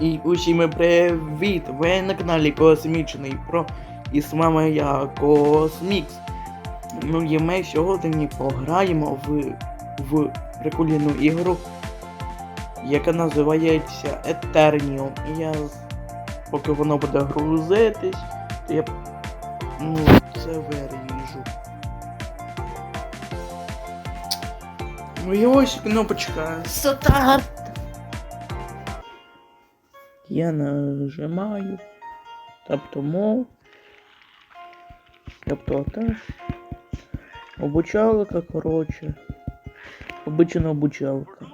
І усім привіт! Ви на каналі Космічний Про і з вами я Космікс. Ну і ми сьогодні пограємо в, в прикольну ігру, яка називається Eternium. І я поки воно буде грузитись, то я ну, це виріжу. Ну і ось кнопочка Старт. Я нажимаю. Тобто мов. Тобто так. Обучалка, коротше. Обична обучалка.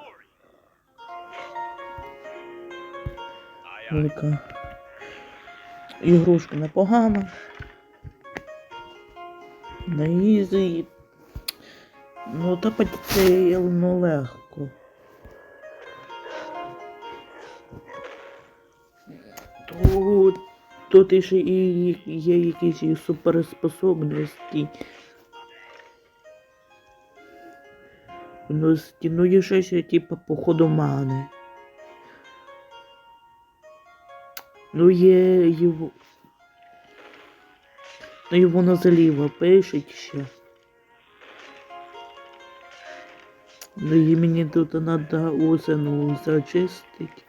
Велика. Ігрушка непогана. На ізі. Ну та це ну, легко. Тут ще і є якісь суперспособності. Ну, ну є щось, типу, походу мани. Ну є його. Ну і воно заліво пишуть ще. Ну і мені тут треба осену зачистити.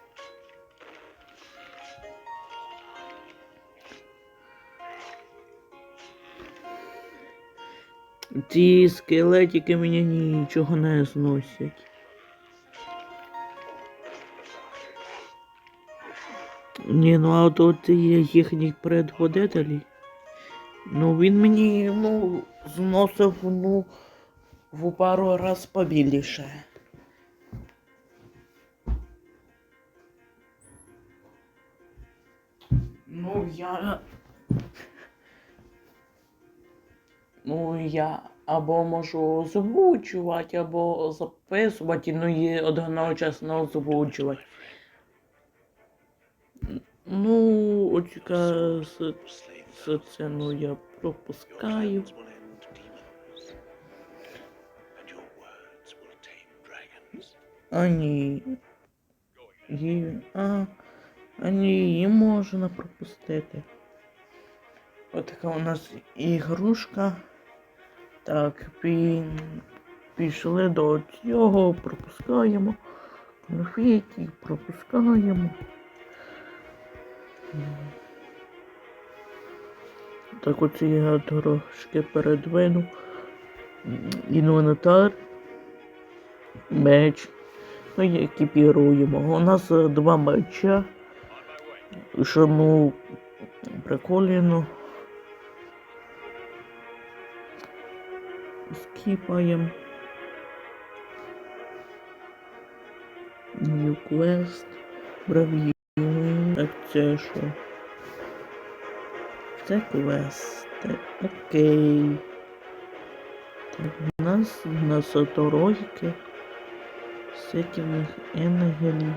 Ці скелетики мені нічого не зносять. Ні, ну а от є їхні предводителі. Ну він мені ну, зносив ну, в пару раз побільше. Ну я. Ну, я або можу озвучувати, або записувати, ну і одночасно озвучувати. Ну, очка це, ну я пропускаю. А ні. Її, а, а ні, її можна пропустити. Отака у нас ігрушка. Так, пі... пішли до цього, пропускаємо. Конфеті, пропускаємо. Так от я трошки передвину. Інвентар. Меч. Ну і екіпіруємо. У нас е, два меча. Що ну прикольно. Скіпаємо. New Quest. Браві. Так це що? Це квести. Окей. Так, у нас на соторойки. Всяких енгелів.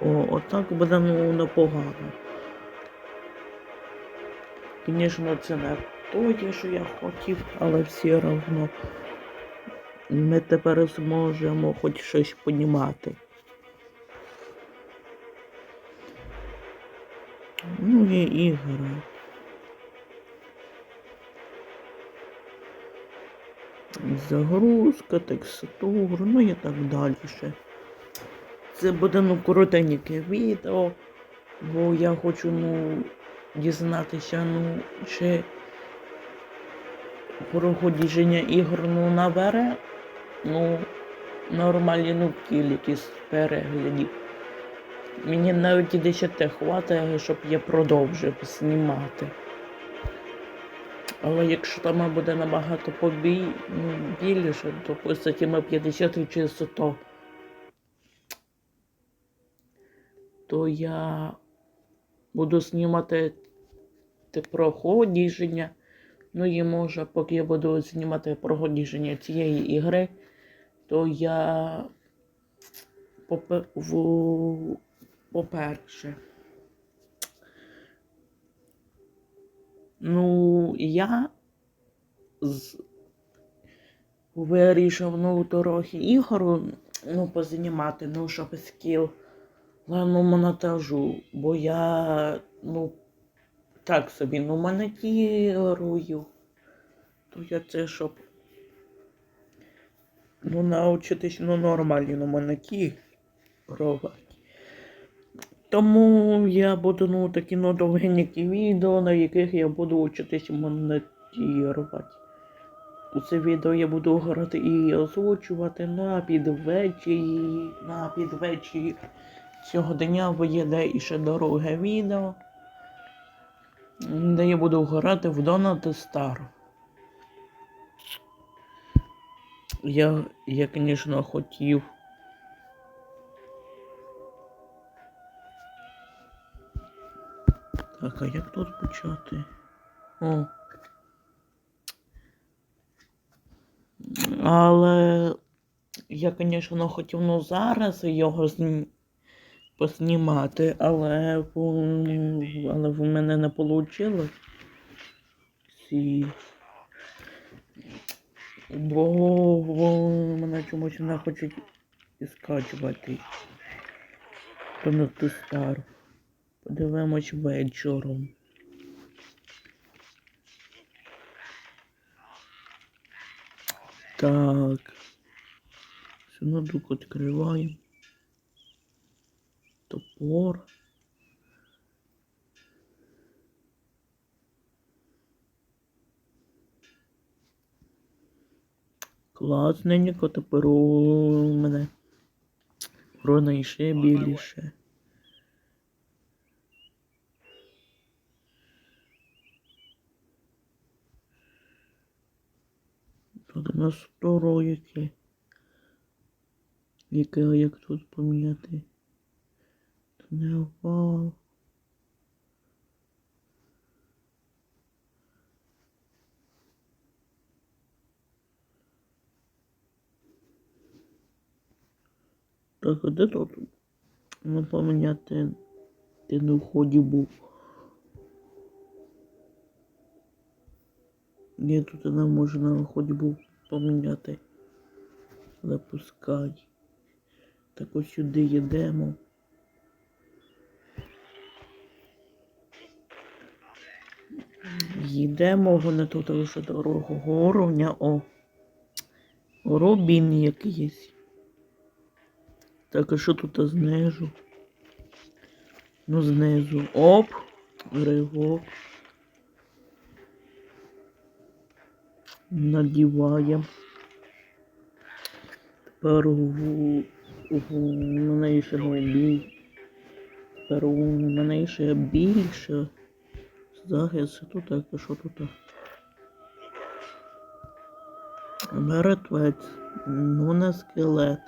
О, отак буде ну непогано. Звісно, це не то, що я хотів, але все одно ми тепер зможемо хоч щось понімати. Ну і ігри. Загрузка, текстур, ну і так далі. Це буде ну коротеньке відео, бо я хочу ну дізнатися, ну, чи проходження ігор ну набере, ну, нормальні ну кількість переглядів. Мені навіть і 10 хватає, щоб я продовжив знімати. Але якщо там буде набагато побій, ну, більше, то потім 50 чи 100, то я буду знімати те проходження. Ну і може, поки я буду знімати проходження цієї ігри, то я по-перше. Ну, я з вирішив ну трохи ігор ну, познімати, ну, щоб скіл ну, монтажу, бо я, ну, так собі, ну, монетірую. То я це щоб ну, навчитись ну, нормально ну, монетірувати. Тому я буду ну, такі ну, довгенькі відео, на яких я буду вчитись монетірувати. У це відео я буду грати і озвучувати ну, а під вечір, на під вечір цього дня виїде іще дороге відео, де я буду грати в Donut Star. Я, я, звісно, хотів. Так, а як тут почати? О. Але я, звісно, хотів ну, зараз його зні... поснімати, але, але в мене не вийшло. Бо, бо мене чомусь не хочуть скачувати. То не ту стару. Подивимось вечором. Так. Сундук відкриваємо. Топор. Класненько, тепер у мене урона ще більше. Тут у нас второ яке. Яке, як тут поміняти? Не впав. Так, а де тут? Ну, поміняти. Ти на вході був. Ні, тут не можна на вході був поміняти. Запускай. Так ось сюди йдемо. Їдемо, вони тут лише дорогого уровня. О. Рубін якийсь. Так, а що тут знизу? Ну, знизу. Оп. Ривок. Надіваємо. Тепер у, у мене ще не. Тепер у мене ще більше. Захист тут так, що тут? Мертвець. Ну не скелет.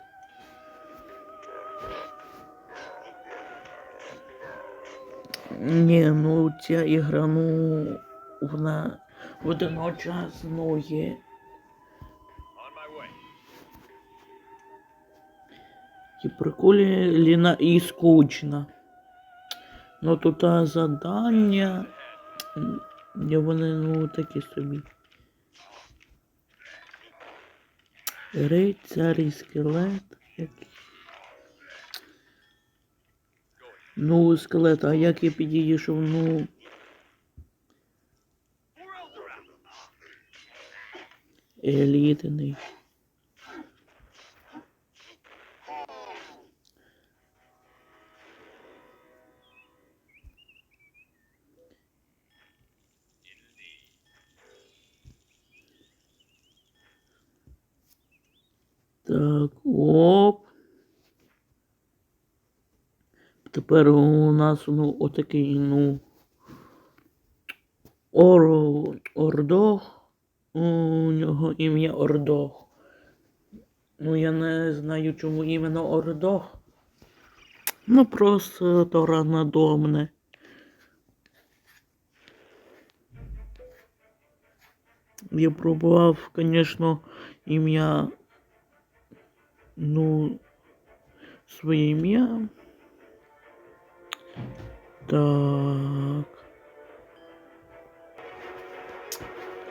Ні, ну ця ігра, ну вона водночасно є. І приколі ліна і скучна. Ну тут задання. Де вони ну такі собі. Рицар і скелет. який. Ну, скелет, а як я підійшов, ну. Елітний. Так, оп. Тепер у нас ну отакий, ну. Оро, Ордох. У нього ім'я Ордох. Ну, я не знаю, чому іменно Ордох. Ну, просто то ранодомне. Я пробував, звісно, ім'я. Ну, своє ім'я. Так.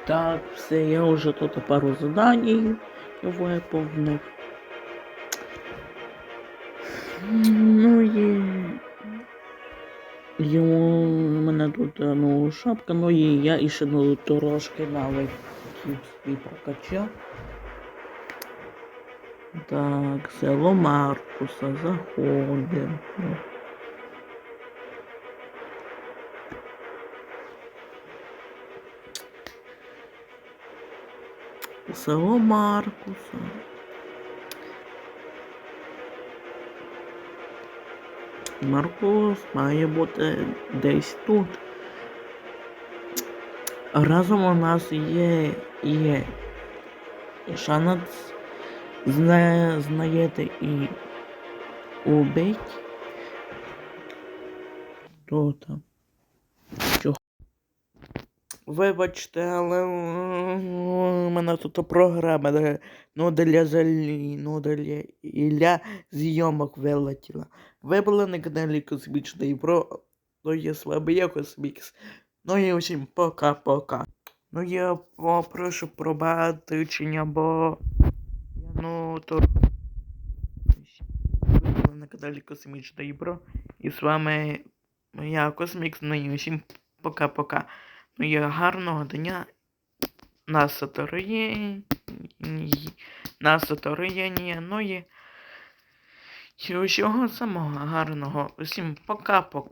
Так, все, я вже тут пару заданий виповнив. Ну і. І у мене тут ну, шапка, ну і я іще ну, трошки навіть свій прокачав. Так, село Маркуса, заходимо. Село Маркуса. Маркус має бути десь тут. Разом у нас є є шанс зна, знаєте і убить. Хто там? Чого? Вибачте, але у мене тут програма ну для залі, ну для, для зйомок вилетіла. Ви були на каналі Космічний Про, ну я з вами я Космікс. Ну і усім пока-пока. Ну я попрошу пробачення, бо ну то ви на каналі Космічний Про. І з вами я Космікс, ну і усім пока-пока. Ну і гарного дня на Сатурні, на Сатурні, ну і і усього самого гарного. Усім пока-пока.